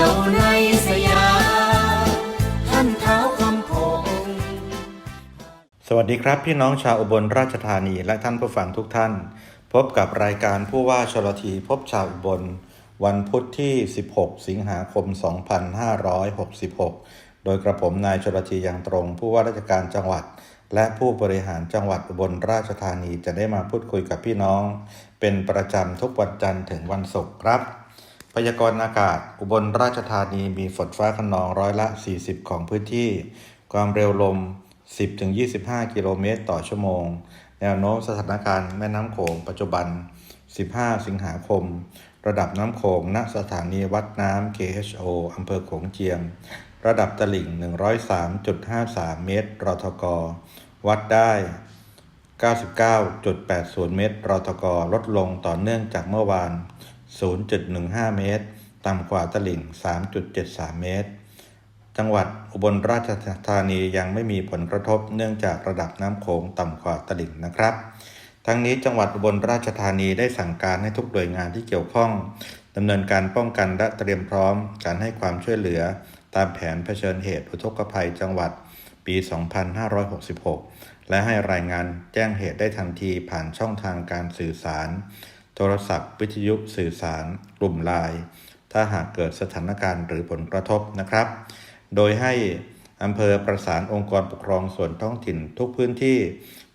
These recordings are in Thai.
ยวในสยามท่านเท้าคำพงสวัสดีครับพี่น้องชาวอุบลราชธานีและท่านผู้ฟังทุกท่าน พบกับรายการผู้ว่าชลทีพบชาวอุบล วันพุธที่ 16 สิงหาคม 2566 โดยกระผมนายชลทียังตรง ผู้ว่าราชการจังหวัด และผู้บริหารจังหวัดอุบลราชธานีจะได้มาพูดคุยกับพี่น้อง เป็นประจำทุกวันจันทร์ถึงวันศุกร์ครับ พยากรณ์อากาศ อุบลราชธานีมีฝนฟ้าขนองร้อยละ 40 ของพื้นที่ ความเร็วลม 10-25 กิโลเมตรต่อชั่วโมง แนวโน้มสถานการณ์แม่น้ำโขงปัจจุบัน 15 สิงหาคม ระดับน้ำโขงณสถานีวัดน้ำ KHO อำเภอโขงเจียม ระดับตลิ่ง 103.53 เมตร รทก วัดได้ 99.80 เมตร รทก ลดลงต่อเนื่องจากเมื่อวาน 0.15 เมตร ต่ำกว่าตลิ่ง 3.73 เมตร จังหวัดอุบลราชธานียังไม่มีผลกระทบเนื่องจากระดับน้ำโขงต่ำกว่าตลิ่งนะครับ ทั้งนี้จังหวัดอุบลราชธานีได้สั่งการให้ทุกหน่วยงานที่เกี่ยวข้องดำเนินการป้องกันและเตรียมพร้อมการให้ความช่วยเหลือ ตามแผนเผชิญเหตุอุทกภัยจังหวัดปี 2566 และให้รายงานแจ้งเหตุได้ทันทีผ่านช่องทางการสื่อสาร ทรศัพท์ วิทยุสื่อสาร กลุ่มไลน์ถ้าหากเกิดสถานการณ์หรือผลกระทบนะครับ โดยให้อำเภอประสานองค์กรปกครองส่วนท้องถิ่นทุกพื้นที่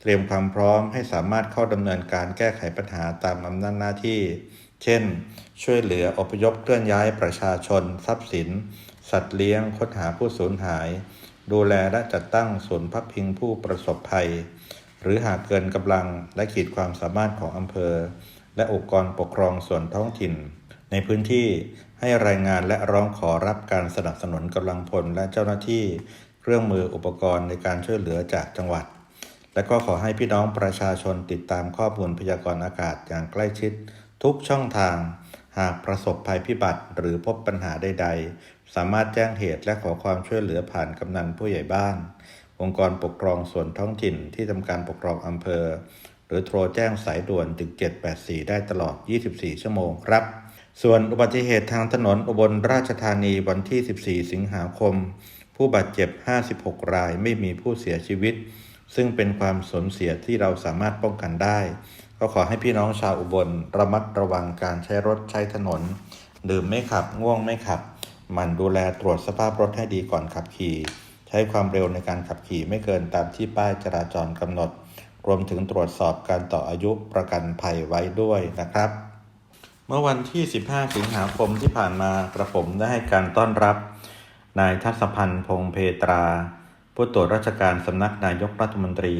เตรียมความพร้อมให้สามารถเข้าดำเนินการแก้ไขปัญหาตามอำนาจหน้าที่ เช่น ช่วยเหลืออพยพเคลื่อนย้ายประชาชน ทรัพย์สิน สัตว์เลี้ยงค้นหาผู้สูญหาย ดูแลและจัดตั้งศูนย์พักพิงผู้ประสบภัย หรือหากเกินกำลังและขีดความสามารถของอำเภอ และองค์กรปกครองส่วนท้องถิ่น ในพื้นที่ให้รายงานและร้องขอรับการสนับสนุนกำลังพลและเจ้าหน้าที่ เครื่องมืออุปกรณ์ในการช่วยเหลือจากจังหวัด และก็ขอให้พี่น้องประชาชนติดตามข้อมูลพยากรณ์อากาศอย่างใกล้ชิด ทุกช่องทาง หากประสบภัยพิบัติหรือพบปัญหาใด ๆ สามารถแจ้งเหตุและขอความช่วยเหลือผ่านกำนันผู้ใหญ่บ้าน องค์กรปกครองส่วนท้องถิ่นที่ทำการปกครองอำเภอ หรือโทรแจ้งสายด่วนถึง784 ได้ตลอด 24 ชั่วโมงครับ ส่วนอุบัติเหตุทางถนนอุบลราชธานีวันที่ 14 สิงหาคม ผู้บาดเจ็บ 56 รายไม่มีผู้เสียชีวิต ซึ่งเป็นความสูญเสียที่เราสามารถป้องกันได้ ก็ขอให้พี่น้องชาวอุบลระมัดระวังการใช้รถใช้ถนน ดื่มไม่ขับง่วงไม่ขับหมั่นดูแลตรวจสภาพรถให้ดีก่อนขับขี่ ใช้ความเร็วในการขับขี่ไม่เกินตามที่ป้ายจราจรกำหนด รวมถึงตรวจสอบการต่ออายุประกันภัยไว้ด้วยนะครับ เมื่อวันที่ 15 สิงหาคมที่ผ่านมากระผมได้ให้การต้อนรับ นายทัศพันธ์พงเพตรา ผู้ตรวจราชการสำนักนายกรัฐมนตรี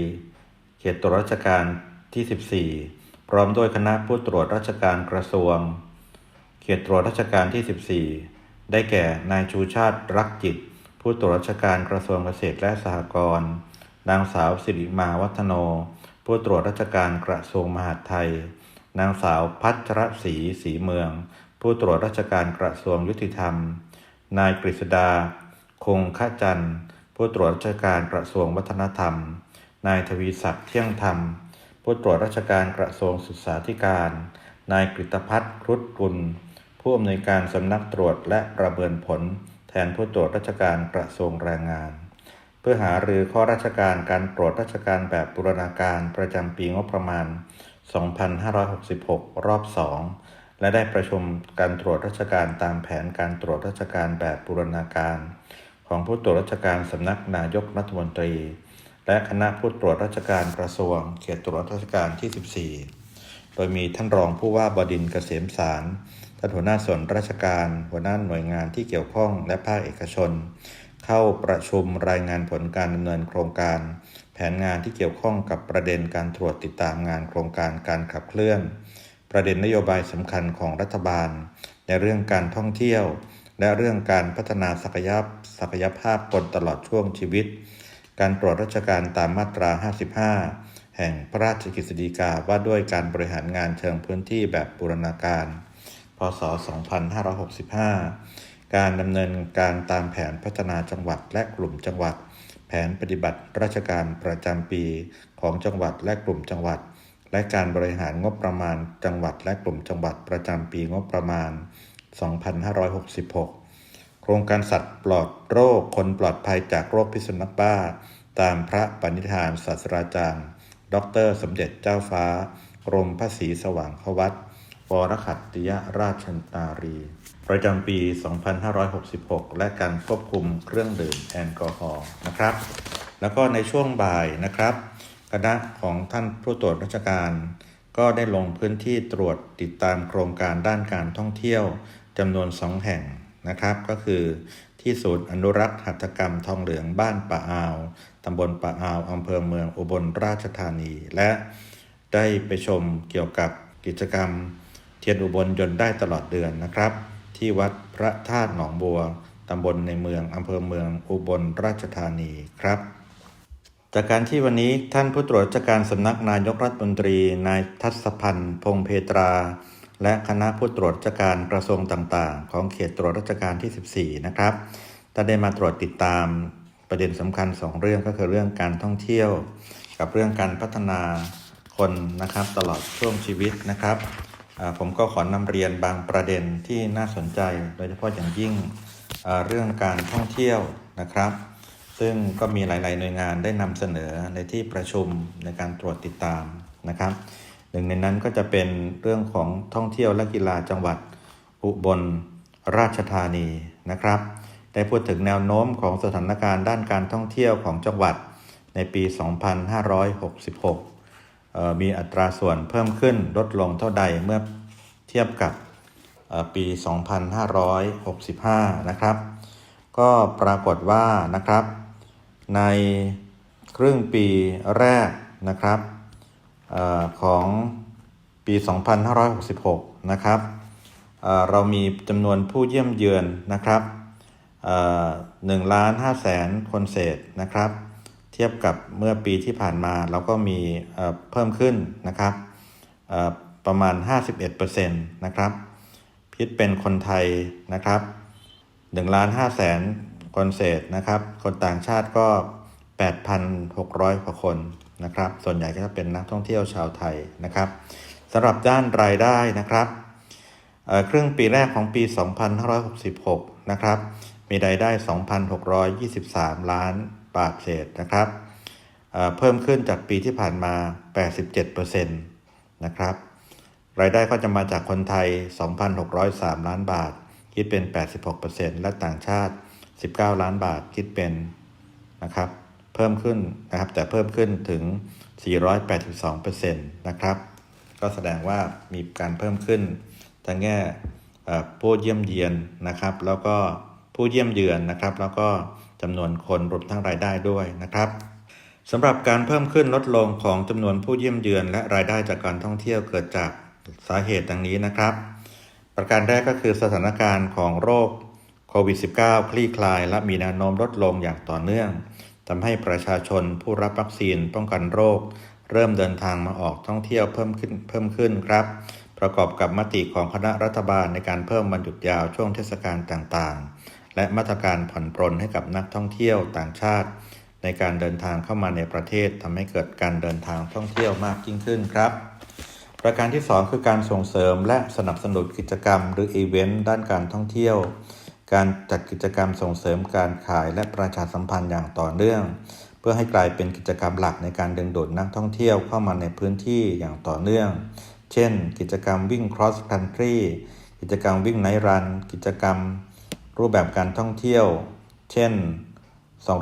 เขตตรวจราชการที่ 14 พร้อมด้วยคณะผู้ตรวจราชการกระทรวง เขตตรวจราชการที่ 14 ได้แก่นายชูชาติรักจิต ผู้ตรวจราชการกระทรวงเกษตรและสหกรณ์ นางสาวสิริมาวัฒโน ผู้ตรวจราชการกระทรวงมหาดไทย นางสาวพัชรศรีศรีเมือง ผู้ตรวจราชการกระทรวงยุติธรรม นายกฤษดา คงขจันทร์ ผู้ตรวจราชการกระทรวงวัฒนธรรม นายทวีศักดิ์เที่ยงธรรม ผู้ตรวจราชการกระทรวงศึกษาธิการ นายกฤตพัฒน์ครุฑกุล ผู้อำนวยการสำนักตรวจและประเมินผล แทนผู้ตรวจราชการกระทรวงแรงงาน พื่อหารือข้อราชการการตรวจราชการแบบบูรณาการประจำปีงบประมาณ 2566 รอบ 2 และได้ประชุมการตรวจราชการตามแผนการตรวจราชการแบบบูรณาการ ของผู้ตรวจราชการสำนักนายกรัฐมนตรี และคณะผู้ตรวจราชการกระทรวง เขตตรวจราชการที่ 14 โดยมีท่านรองผู้ว่าบดินทร์เกษมสารท่านหัวหน้าส่วนราชการ หัวหน้าหน่วยงานที่เกี่ยวข้องและภาคเอกชน เข้าประชุมรายงานผลการดำเนินโครงการ แผนงานที่เกี่ยวข้องกับประเด็นการตรวจติดตามงานโครงการการขับเคลื่อน ประเด็นนโยบายสำคัญของรัฐบาล ในเรื่องการท่องเที่ยว และเรื่องการพัฒนาศักยภาพศักยภาพคนตลอดช่วงชีวิต การตรวจราชการตามมาตรา 55 แห่งพระราชกฤษฎีกาว่าด้วยการบริหารงานเชิงพื้นที่แบบบูรณาการ พศ 2565 การดำเนินการตามแผนพัฒนาจังหวัดและกลุ่มจังหวัด แผนปฏิบัติราชการประจำปีของจังหวัดและกลุ่มจังหวัด และการบริหารงบประมาณจังหวัดและกลุ่มจังหวัดประจำปีงบประมาณ 2566 โครงการสัตว์ปลอดโรคคนปลอดภัยจากโรคพิษสุนัขบ้า ตามพระปณิธานศาสตราจารย์ ดร สมเด็จเจ้าฟ้ากรมพระศรีสว่างควัตวรขัตติยราชนารี ประจำปี 2566 และการควบคุมเครื่องดื่มแอลกอฮอล์นะครับ แล้วก็ในช่วงบ่ายนะครับ คณะของท่านผู้ตรวจราชการ ก็ได้ลงพื้นที่ตรวจติดตามโครงการด้านการท่องเที่ยวจำนวนสองแห่งนะครับ ก็คือที่ศูนย์อนุรักษ์หัตถกรรมทองเหลืองบ้านป่าอาวตำบลป่าอาวอำเภอเมืองอุบลราชธานี และได้ไปชมเกี่ยวกับกิจกรรมเทียนอุบลยนต์ได้ตลอดเดือนนะครับ ที่วัดพระธาตุหนองบัว ตำบลในเมืองอำเภอเมืองอุบลราชธานีครับ จากการที่วันนี้ท่านผู้ตรวจราชการสำนักนายกรัฐมนตรี นายทัศพันธ์พงเพตรา และคณะผู้ตรวจราชการกระทรวงต่างๆ ของเขตตรวจราชการที่ 14 นะครับท่านได้มาตรวจติดตามประเด็นสำคัญ 2 เรื่องก็คือเรื่องการท่องเที่ยว กับเรื่องการพัฒนาคนนะครับตลอดช่วงชีวิตนะครับ ผมก็ขอนำเรียนบางประเด็นที่น่าสนใจ โดยเฉพาะอย่างยิ่งเรื่องการท่องเที่ยวนะครับ ซึ่งก็มีหลาย ๆ หน่วยงานได้นำเสนอในที่ประชุมในการตรวจติดตามนะครับ หนึ่งในนั้นก็จะเป็นเรื่องของท่องเที่ยวและกีฬาจังหวัดอุบลราชธานีนะครับ ได้พูดถึงแนวโน้มของสถานการณ์ด้านการท่องเที่ยวของจังหวัดในปี 2566 มีอัตราส่วนเพิ่มขึ้นลดลงเท่าใดเมื่อเทียบกับปี 2565 นะครับ ก็ปรากฏว่านะครับ ในครึ่งปีแรกนะครับออของปี 2566 นะครับเเรามีจำนวนผู้เยี่ยมเยือนนะครับหนึ่งล้านห้าแสนคนเศษนะครับ เทียบกับเมื่อปีที่ผ่านมาเราก็มีเพิ่มขึ้นนะครับเอ่อประมาณ 51%นะครับคิดเป็นคนไทยนะครับ1ล้าน5แสนคนเศษนะครับ คนต่างชาติก็ 8,600กว่าคนนะครับ ส่วนใหญ่ก็จะเป็นนักท่องเที่ยวชาวไทยนะครับสำหรับด้านรายได้นะครับเครึ่งปีแรกของปี 2566 นะครับ มีรายได้ 2,623 ล้าน บาทเศษนะครับเเพิ่มขึ้นจากปีที่ผ่านมา 87%นะครับรายได้ก็จะมาจากคนไทย 2,603 ล้านบาท คิดเป็น 86%และต่างชาติ 19 ล้านบาทคิดเป็นนะครับเพิ่มขึ้นนะครับแต่เพิ่มขึ้นถึง 482%นะครับก็แสดงว่ามีการเพิ่มขึ้นทั้งแง่ผู้เยี่ยมเยียนนะครับ แล้วก็ผู้เยี่ยมเยือนนะครับ แล้วก็ จำนวนคนรวมทั้งรายได้ด้วยนะครับสำหรับการเพิ่มขึ้นลดลงของจำนวนผู้เยี่ยมเยือนและรายได้จากการท่องเที่ยวเกิดจากสาเหตุดังนี้นะครับ ประการแรกก็คือสถานการณ์ของโรคโควิด -19 คลี่คลาย และมีแนวโน้มลดลงอย่างต่อเนื่องทำให้ประชาชนผู้รับวัคซีนป้องกันโรค เริ่มเดินทางมาออกท่องเที่ยวเพิ่มขึ้นเพิ่มขึ้นครับ ประกอบกับมติของคณะรัฐบาลในการเพิ่มวันหยุดยาวช่วงเทศกาลต่างๆ และมาตรการผ่อนปรนให้กับนักท่องเที่ยวต่างชาติ ในการเดินทางเข้ามาในประเทศทำให้เกิดการเดินทางท่องเที่ยวมากยิ่งขึ้นครับ ประการที่ 2 คือการส่งเสริมและสนับสนุนกิจกรรม หรืออีเวนต์ด้านการท่องเที่ยว การจัดกิจกรรมส่งเสริมการขายและประชาสัมพันธ์อย่างต่อเนื่อง เพื่อให้กลายเป็นกิจกรรมหลักในการดึงดูดนักท่องเที่ยวเข้ามาในพื้นที่อย่างต่อเนื่อง เช่น กิจกรรมวิ่ง cross country กิจกรรมวิ่งไนรัน กิจกรรม รูปแบบการท่องเที่ยว เช่น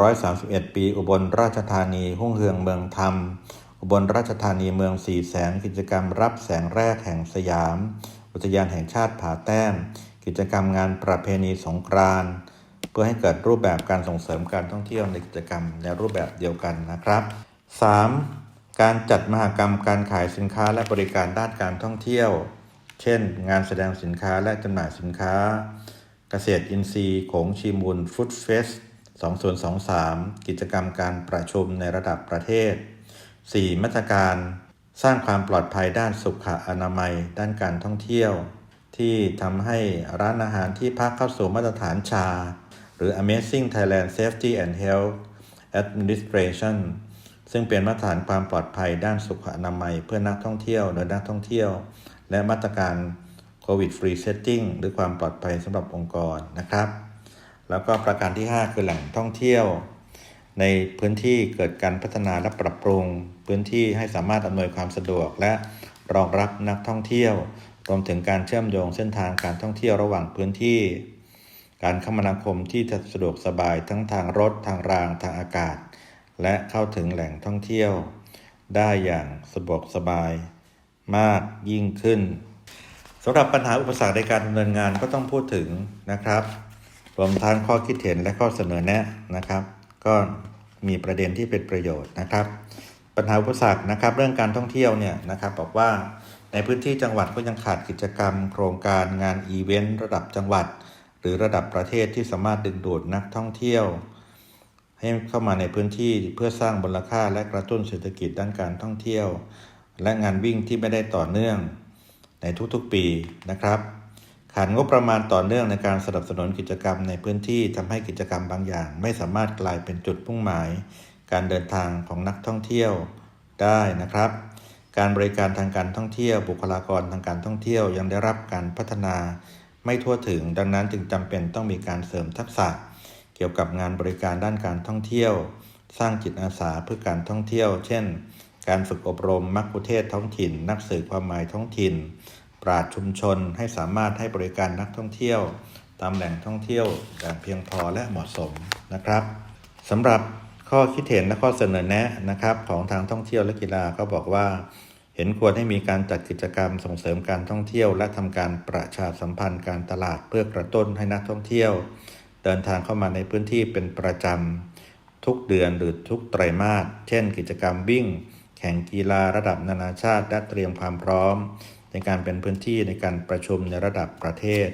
231 ปีอุบลราชธานีหุ่งเฮืองเมืองธรรม อุบลราชธานีเมืองสีแสง กิจกรรมรับแสงแรกแห่งสยาม อุทยานแห่งชาติผาแต้ม กิจกรรมงานประเพณีสงกรานต์เพื่อให้เกิดรูปแบบการส่งเสริมการท่องเที่ยวในกิจกรรมในรูปแบบเดียวกันนะครับ 3. การจัดมหกรรมการขายสินค้าและบริการด้านการท่องเที่ยว เช่น งานแสดงสินค้าและจำหน่ายสินค้า เกษตรอินทรีย์โขงชีมูลฟุตเฟส2023 กิจกรรมการประชุมในระดับประเทศ 4. มาตรการสร้างความปลอดภัยด้านสุขอนามัย ด้านการท่องเที่ยว ที่ทำให้ร้านอาหารที่พักเข้าสู่มาตรฐานชา หรือ Amazing Thailand Safety and Health Administration ซึ่งเป็นมาตรฐานความปลอดภัยด้านสุขอนามัย เพื่อนักท่องเที่ยวโดยนักท่องเที่ยว และมาตรการ COVID Free Setting หรือความปลอดภัยสำหรับองค์กรนะครับ แล้วก็ประการที่ 5 คือแหล่งท่องเที่ยว ในพื้นที่เกิดการพัฒนาและปรับปรุง พื้นที่ให้สามารถอำนวยความสะดวก และรองรับนักท่องเที่ยว รวมถึงการเชื่อมโยงเส้นทางการท่องเที่ยวระหว่างพื้นที่ การคมนาคมที่สะดวกสบายทั้งทางรถทางรางทางอากาศ และเข้าถึงแหล่งท่องเที่ยว ได้อย่างสะดวกสบายมากยิ่งขึ้น สำหรับปัญหาอุปสรรคในการดำเนินงานก็ต้องพูดถึงนะครับ รวมทั้งข้อคิดเห็นและข้อเสนอแนะนะครับ ก็มีประเด็นที่เป็นประโยชน์นะครับ ปัญหาอุปสรรคนะครับ เรื่องการท่องเที่ยวเนี่ยนะครับ บอกว่าในพื้นที่จังหวัดก็ยังขาดกิจกรรม โครงการงานอีเวนต์ระดับจังหวัด หรือระดับประเทศที่สามารถดึงดูดนักท่องเที่ยว ให้เข้ามาในพื้นที่เพื่อสร้างมูลค่าและกระตุ้นเศรษฐกิจด้านการท่องเที่ยว และงานวิ่งที่ไม่ได้ต่อเนื่อง ในทุกๆปีนะครับ ขาดงบประมาณต่อเนื่องในการสนับสนุนกิจกรรมในพื้นที่ทำให้กิจกรรมบางอย่าง ไม่สามารถกลายเป็นจุดมุ่งหมาย การเดินทางของนักท่องเที่ยวได้นะครับ การบริการทางการท่องเที่ยว บุคลากรทางการท่องเที่ยวยังได้รับการพัฒนาไม่ทั่วถึง ดังนั้นจึงจำเป็นต้องมีการเสริมทักษะ เกี่ยวกับงานบริการด้านการท่องเที่ยว สร้างจิตอาสาเพื่อการท่องเที่ยว เช่น การฝึกอบรมมัคคุเทศท้องถิ่น นักสื่อความหมายท้องถิ่น ปราชชุมชนให้สามารถให้บริการนักท่องเที่ยว ตามแหล่งท่องเที่ยวอย่างเพียงพอและเหมาะสมนะครับสำหรับข้อคิดเห็นและข้อเสนอแนะนะครับของทางท่องเที่ยวและกีฬาก็บอกว่า เห็นควรให้มีการจัดกิจกรรมส่งเสริมการท่องเที่ยว และทำการประชาสัมพันธ์การตลาดเพื่อกระตุ้นให้นักท่องเที่ยว เดินทางเข้ามาในพื้นที่เป็นประจำทุกเดือนหรือทุกไตรมาสเช่น กิจกรรมวิ่ง ข่งกีฬาระดับนานาชาติ และเตรียมความพร้อม ในการเป็นพื้นที่ในการประชุมในระดับประเทศ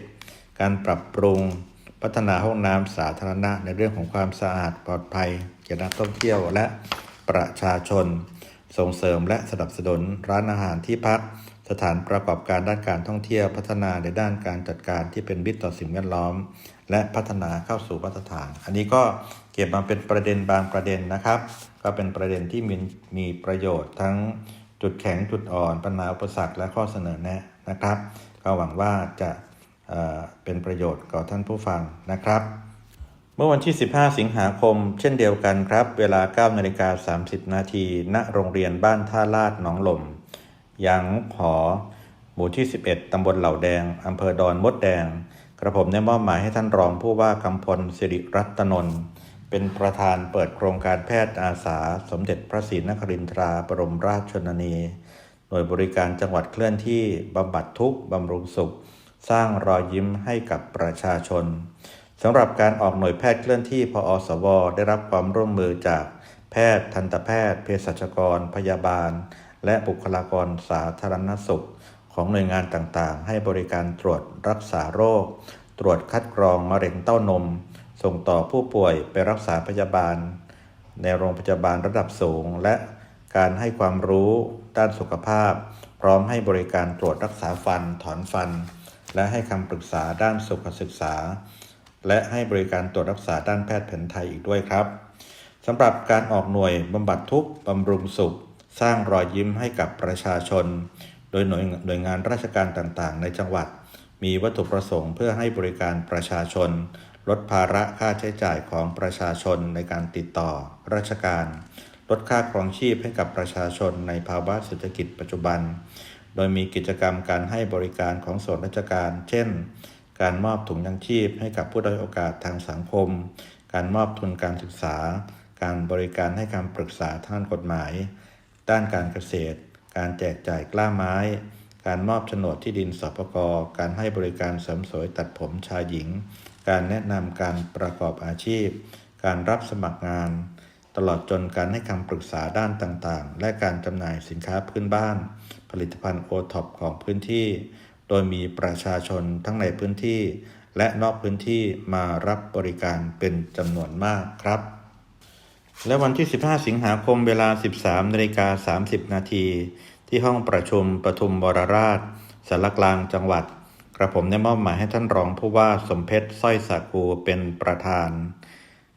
การปรับปรุงพัฒนาห้องน้ำสาธารณะในเรื่องของความสะอาดปลอดภัยแก่นักท่องเที่ยวและประชาชน ส่งเสริมและสนับสนุนร้านอาหารที่พัก สถานประกอบการด้านการท่องเที่ยวพัฒนาในด้านการจัดการที่เป็นมิตรต่อสิ่งแวดล้อม และพัฒนาเข้าสู่มาตรฐาน อันนี้ก็ เก็บมาเป็นประเด็นบางประเด็นนะครับ ก็เป็นประเด็นที่มีมีประโยชน์ทั้งจุดแข็งจุดอ่อนปัญหาอุปสรรคและข้อเสนอแนะนะครับ ก็หวังว่าจะเเป็นประโยชน์ต่อท่านผู้ฟังนะครับ เมื่อวันที่ 15 สิงหาคม เช่นเดียวกันครับ เวลา 9 นาฬิกา 30 นาทีณโรงเรียนบ้านท่าลาดหนองหล่มยางหอหมู่ที่ 11 ตำบลเหล่าแดง อำเภอดอนมดแดง กระผมได้มอบหมายให้ท่านรองผู้ว่ากำพลสิริรัตนนท์ เป็นประธานเปิดโครงการแพทย์อาสา สมเด็จพระศรีนครินทราบรมราชชนนี หน่วยบริการจังหวัดเคลื่อนที่บำบัดทุกข์บำรุงสุข สร้างรอยยิ้มให้กับประชาชนสำหรับการออกหน่วยแพทย์เคลื่อนที่พอสว ได้รับความร่วมมือจากแพทย์ทันตแพทย์ เภสัชกร พยาบาล และบุคลากรสาธารณสุข ของหน่วยงานต่างๆ ให้บริการตรวจรักษาโรค ตรวจคัดกรองมะเร็งเต้านม ส่งต่อผู้ป่วยไปรักษาพยาบาล ในโรงพยาบาลระดับสูง และการให้ความรู้ด้านสุขภาพ พร้อมให้บริการตรวจรักษาฟันถอนฟัน และให้คำปรึกษาด้านสุขศึกษา และให้บริการตรวจรักษาด้านแพทย์แผนไทยอีกด้วยครับสำหรับการออกหน่วยบำบัดทุกข์บำรุงสุข สร้างรอยยิ้มให้กับประชาชน โดยหน่วยหน่วยงานราชการต่างๆ ในจังหวัด มีวัตถุประสงค์เพื่อให้บริการประชาชน ลดภาระค่าใช้จ่ายของประชาชนในการติดต่อ ราชการ ลดค่าครองชีพให้กับประชาชนในภาวะเศรษฐกิจปัจจุบัน โดยมีกิจกรรมการให้บริการของส่วนราชการ เช่น การมอบถุงยังชีพให้กับผู้ด้อยโอกาสทางสังคม การมอบทุนการศึกษา การบริการให้คำปรึกษาทางกฎหมาย ด้านการเกษตร การแจกจ่ายกล้าไม้ การมอบโฉนดที่ดินสปกการให้บริการเสริมสวยตัดผมชายหญิง การแนะนำการประกอบอาชีพ การรับสมัครงาน ตลอดจนการให้คำปรึกษาด้านต่างๆ และการจำหน่ายสินค้าพื้นบ้าน ผลิตภัณฑ์โอท็อปของพื้นที่ โดยมีประชาชนทั้งในพื้นที่ และนอกพื้นที่มารับบริการเป็นจำนวนมากครับ และวันที่ 15 สิงหาคมเวลา 13นาฬิกา30 นาทีที่ห้องประชุมปทุมวรราชสารกลางจังหวัด กระผมได้มอบหมายให้ท่านรองผู้ว่าสมเพชรสร้อยสาคูเป็นประธาน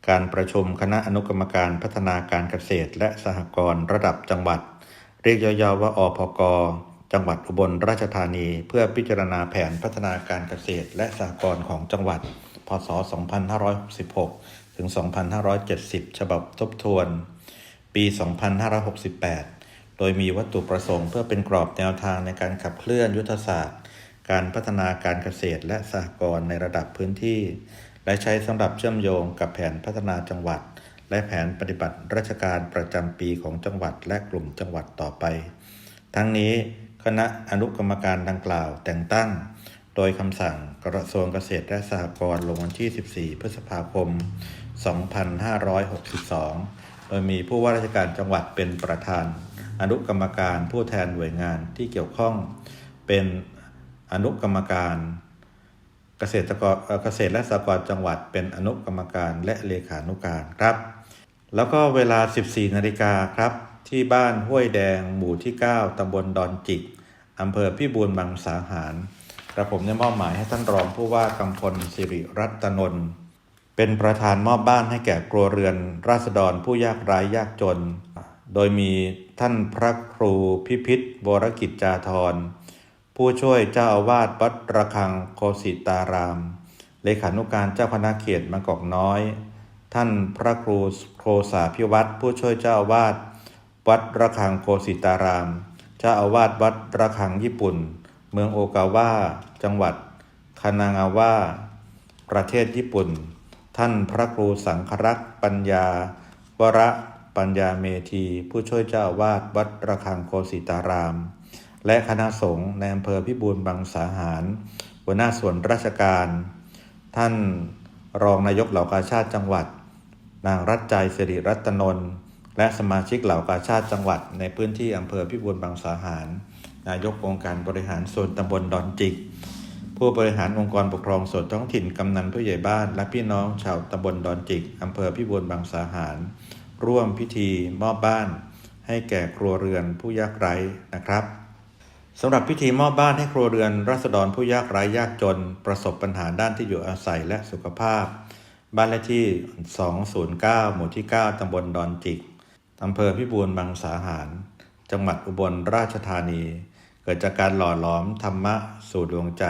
การประชุมคณะอนุกรรมการพัฒนาการเกษตร และสหกรณ์ระดับจังหวัด เรียกย่อๆว่าอพกจังหวัดอุบลราชธานี เพื่อพิจารณาแผนพัฒนาการเกษตร และสหกรณ์ของจังหวัด พศ 2566 ถึง 2570 ฉบับทบทวน ปี 2568 โดยมีวัตถุประสงค์เพื่อเป็นกรอบแนวทางในการขับเคลื่อนยุทธศาสตร์ การพัฒนาการเกษตรและสหกรณ์ในระดับพื้นที่ และใช้สำหรับเชื่อมโยงกับแผนพัฒนาจังหวัด และแผนปฏิบัติราชการประจำปีของจังหวัดและกลุ่มจังหวัดต่อไป ทั้งนี้คณะอนุกรรมการดังกล่าวแต่งตั้ง โดยคำสั่งกระทรวงเกษตรและสหกรณ์ลงวันที่ 14 พฤษภาคม 2562 โดยมีผู้ว่าราชการจังหวัดเป็นประธาน อนุกรรมการผู้แทนหน่วยงานที่เกี่ยวข้อง เป็น อนุกรรมการ เกษตรกรเกษตรและสหกรณ์จังหวัด เป็นอนุกรรมการและเลขานุการครับ แล้วก็เวลา 14นาฬิกาครับ ที่บ้านห้วยแดง หมู่ที่ 9ตำบลดอนจิกอำเภอพิบูลมังสาหารกระผมได้มอบหมายให้ท่านรองผู้ว่ากำพลสิริรัตนนท์เป็นประธานมอบบ้านให้แก่ครัวเรือน ราษฎรผู้ยากไร้ยากจน โดยมีท่านพระครูพิพิธวรกิจจาธร ผู้ช่วยเจ้าอาวาสวัดระฆังโคสิตาราม เลขานุการเจ้าคณะเขตบางกอกน้อย ท่านพระครูโคสาพิวัตรผู้ช่วยเจ้าอาวาสวัดระฆังโคสิตาราม เจ้าอาวาสวัดระฆังญี่ปุ่น เมืองโอกาวาจังหวัด คานางาวาประเทศญี่ปุ่น ท่านพระครูสังครักษ์ปัญญาวระปัญญาเมธี ผู้ช่วยเจ้าอาวาสวัดระฆังโคสิตาราม และคณะสงฆ์ในอำเภอพิบูลบางสาหาร หัวหน้าส่วนราชการ ท่านรองนายกเหล่ากาชาติจังหวัด นางรัตใจสิริรัตนนท์และสมาชิกเหล่ากาชาติจังหวัด ในพื้นที่อำเภอพิบูลบางสาหาร นายกองค์การบริหารส่วนตำบลดอนจิก ผู้บริหารองค์กรปกครองส่วนท้องถิ่นกำนันผู้ใหญ่บ้าน และพี่น้องชาวตำบลดอนจิกอำเภอพิบูลบางสาหาร ร่วมพิธีมอบบ้าน ให้แก่ครัวเรือนผู้ยากไร้นะครับ สำหรับพิธีมอบบ้านให้ครัวเรือนราษฎรผู้ยากไร้ยากจน ประสบปัญหาด้านที่อยู่อาศัยและสุขภาพ บ้านเลขที่ 209 หมู่ที่ 9 ตำบลดอนจิก อำเภอพิบูลมังสาหาร จังหวัดอุบลราชธานี เกิดจากการหล่อหลอมธรรมะสู่ดวงใจ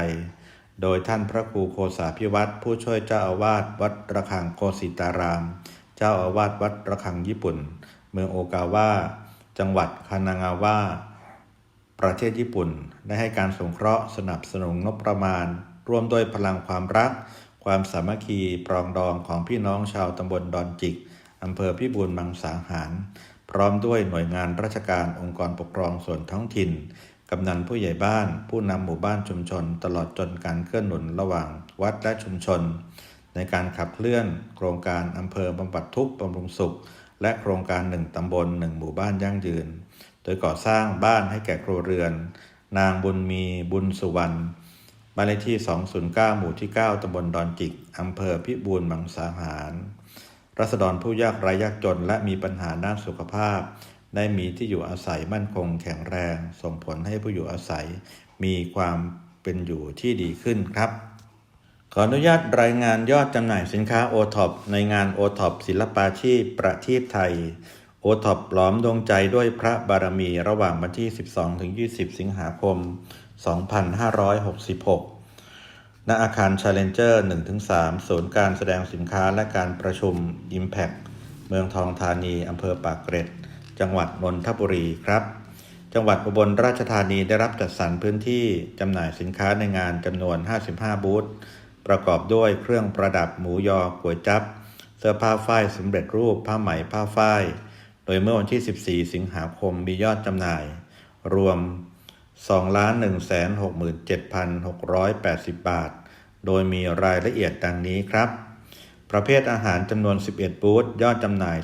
โดยท่านพระครูโคสาพิวัตรผู้ช่วยเจ้าอาวาสวัดระฆังโคสิตาราม เจ้าอาวาสวัดระฆังญี่ปุ่น เมืองโอกาวาจังหวัดคานางาวา ประเทศญี่ปุ่น ได้ให้การสงเคราะห์สนับสนุนงบประมาณ ร่วมด้วยพลังความรัก ความสามัคคีปรองดองของพี่น้องชาวตำบลดอนจิกอำเภอพิบูลมังสาหาร พร้อมด้วยหน่วยงานราชการองค์กรปกครองส่วนท้องถิ่นกำนันผู้ใหญ่บ้าน ผู้นำหมู่บ้านชุมชน ตลอดจนการเคลื่อนหนุนระหว่างวัดและชุมชน ในการขับเคลื่อน โครงการอำเภอบำบัดทุกข์บำรุงสุข และโครงการหนึ่งตำบลหนึ่งหมู่บ้านยั่งยืน โดยก่อสร้างบ้านให้แก่ครัวเรือน นางบุญมีบุญสุวรรณบ้านเลขที่ 209 หมู่ที่ 9ตำบลดอนจิก อำเภอพิบูลมังสาหารรัษฎรผู้ยากไร้ยากจนและมีปัญหาด้านสุขภาพ ได้มีที่อยู่อาศัยมั่นคงแข็งแรง ส่งผลให้ผู้อยู่อาศัย มีความเป็นอยู่ที่ดีขึ้นครับ ขออนุญาตรายงานยอดจำหน่ายสินค้าโอท็อปในงานโอท็อปศิลปาชีพประทีปไทย โอท็อปหลอมดวงใจด้วยพระบารมีระหว่างวันที่ 12-20 สิงหาคม 2566 ณ อาคาร Challenger 1-3 ศูนย์การแสดงสินค้าและการประชุม Impact เมืองทองธานี อำเภอปากเกร็ด จังหวัดนนทบุรีครับ จังหวัดอุบลราชธานีได้รับจัดสรรพื้นที่จำหน่ายสินค้าในงานจำนวน 55 บูธ ประกอบด้วยเครื่องประดับหมูยอก๋วยจับ เสื้อผ้าฝ้ายสำเร็จรูป ผ้าไหมผ้าฝ้าย ยเมื่อวันที่ 14 สิงหาคมมียอดจำหน่าย รวม 2,167,680 บาท โดยมีรายละเอียดดังนี้ครับ ประเภทอาหารจำนวน 11 บูธยอดจำหน่าย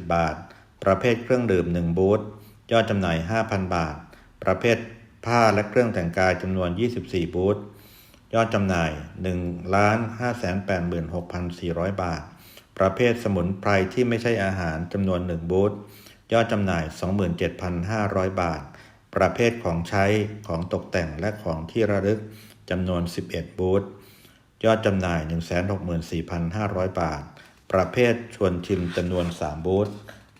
215,280 บาท ประเภทเครื่องดื่ม 1 บูธยอดจำหน่าย 5,000 บาท ประเภทผ้าและเครื่องแต่งกายจำนวน 24 บูธยอดจำหน่าย 1,586,400 บาท ประเภทสมุนไพรที่ไม่ใช่อาหารจำนวน 1 บูธยอดจำหน่าย 27,500 บาท ประเภทของใช้ของตกแต่งและของที่ระลึกจำนวน 11 บูธยอดจำหน่าย 164,500 บาท ประเภทชวนชิมจำนวน 3 บูธ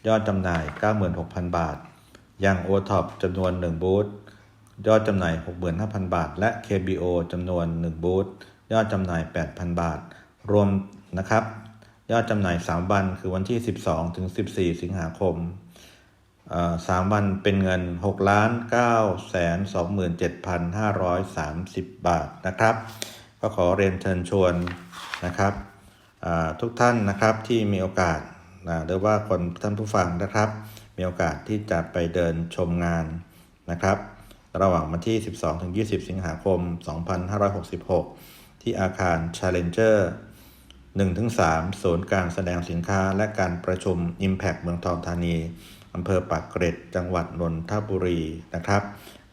ยอดจำหน่าย 96,000 บาท ยังโอท็อปจำนวน 1 บูธยอดจำหน่าย 65,000 บาท และ KBO จำนวน 1 บูธยอดจำหน่าย 8,000 บาท รวมนะครับ ยอดจำหน่าย 3 วันคือวันที่ 12 ถึง 14 สิงหาคมเอ่อ3วันเป็นเงิน 6 ล้าน 9 แสน 27,530 บาทนะครับ ก็ขอเรียนเชิญชวนนะครับทุกท่านนะครับที่มีโอกาสหรือว่าคนท่านผู้ฟังนะครับ มีโอกาสที่จะไปเดินชมงานนะครับ ระหว่างวันที่ 12-20 สิงหาคม 2566 ที่อาคาร Challenger 1-3ศูนย์การแสดงสินค้าและการประชุม Impact เมืองทองธานีอำเภอปากเกร็ด จังหวัดนนทบุรีนะครับ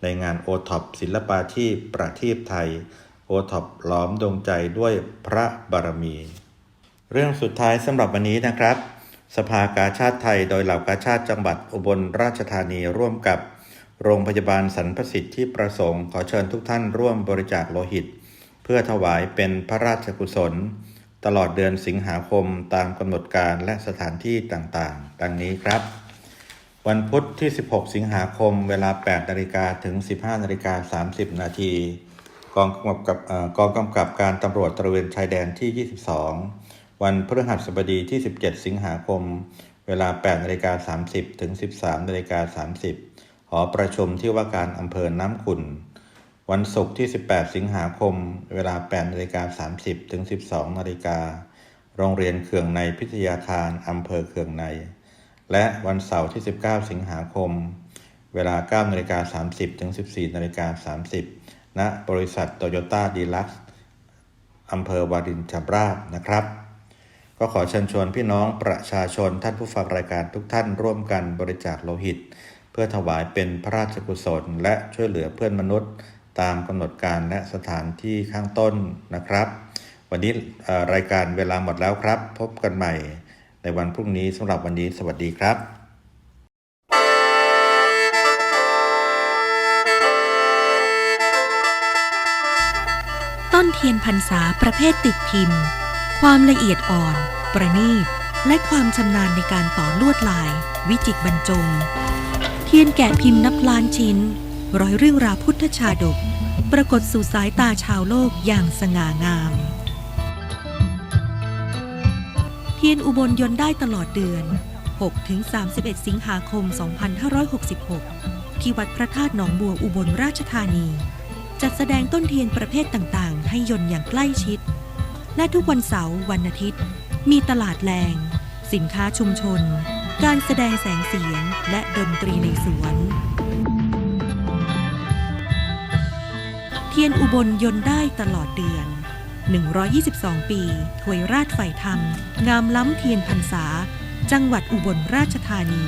ในงานโอท็อปศิลปาชีพประทีปไทยโอท็อปล้อมดวงใจด้วยพระบารมี เรื่องสุดท้ายสำหรับวันนี้นะครับ สภากาชาติไทยโดยเหล่ากาชาติจังหวัดอุบลราชธานีร่วมกับโรงพยาบาลสรรพสิทธิ์ที่ประสงค์ขอเชิญทุกท่านร่วมบริจาคโลหิต เพื่อถวายเป็นพระราชกุศล ตลอดเดือนสิงหาคมตามกำหนดการและสถานที่ต่างๆ ดังนี้ครับ วันพุธที่ 16 สิงหาคม เวลา 8นาฬิกาถึง 15นาฬิกา30 นาทีกองกำกับกองกำกับการตำรวจตระเวนชายแดนที่ 22 วันพฤหัสบดีที่ 17 สิงหาคม เวลา8นาฬิกา30 ถึง 13นาฬิกา30 หอประชุมที่ว่าการอำเภอน้ำขุ่น วันศุกร์ที่ 18 สิงหาคม เวลา8นาฬิกา30 ถึง 12นาฬิกา โรงเรียนเขื่องในพิทยาคารอำเภอเขื่องใน และวันเสาร์ที่ 19 สิงหาคม เวลา9นาฬิกา30 ถึง 14นาฬิกา30 ณ บริษัทโตโยต้าดีลักซ์อำเภอวารินชำราบนะครับ ก็ขอเชิญชวนพี่น้องประชาชนท่านผู้ฟังรายการทุกท่านร่วมกันบริจาคโลหิต เพื่อถวายเป็นพระราชกุศลและช่วยเหลือเพื่อนมนุษย์ ตามกำหนดการและสถานที่ข้างต้นนะครับ วันนี้รายการเวลาหมดแล้วครับ พบกันใหม่ในวันพรุ่งนี้สำหรับวันนี้สวัสดีครับต้นเทียนพรรษาประเภทติดพิมพ์ ความละเอียดอ่อน ประณีต และความชำนาญในการต่อลวดลาย วิจิตรบรรจง เทียนแกะพิมพ์นับล้านชิ้น ร้อยเรื่องราวพุทธชาดก ปรากฏสู่สายตาชาวโลกอย่างสง่างาม เทียนอุบลยนต์ได้ตลอดเดือน 6-31 สิงหาคม 2566 ที่วัดพระธาตุหนองบัวอุบลราชธานี จัดแสดงต้นเทียนประเภทต่างๆ ให้ยนต์อย่างใกล้ชิด และทุกวันเสาร์วันอาทิตย์ มีตลาดแรง สินค้าชุมชน การแสดงแสงเสียงและดนตรีในสวน เทียนอุบลยนได้ตลอดเดือน 122 ปีถวยราชไฝ่ธรรม งามล้ำเทียนพรรษา จังหวัดอุบลราชธานี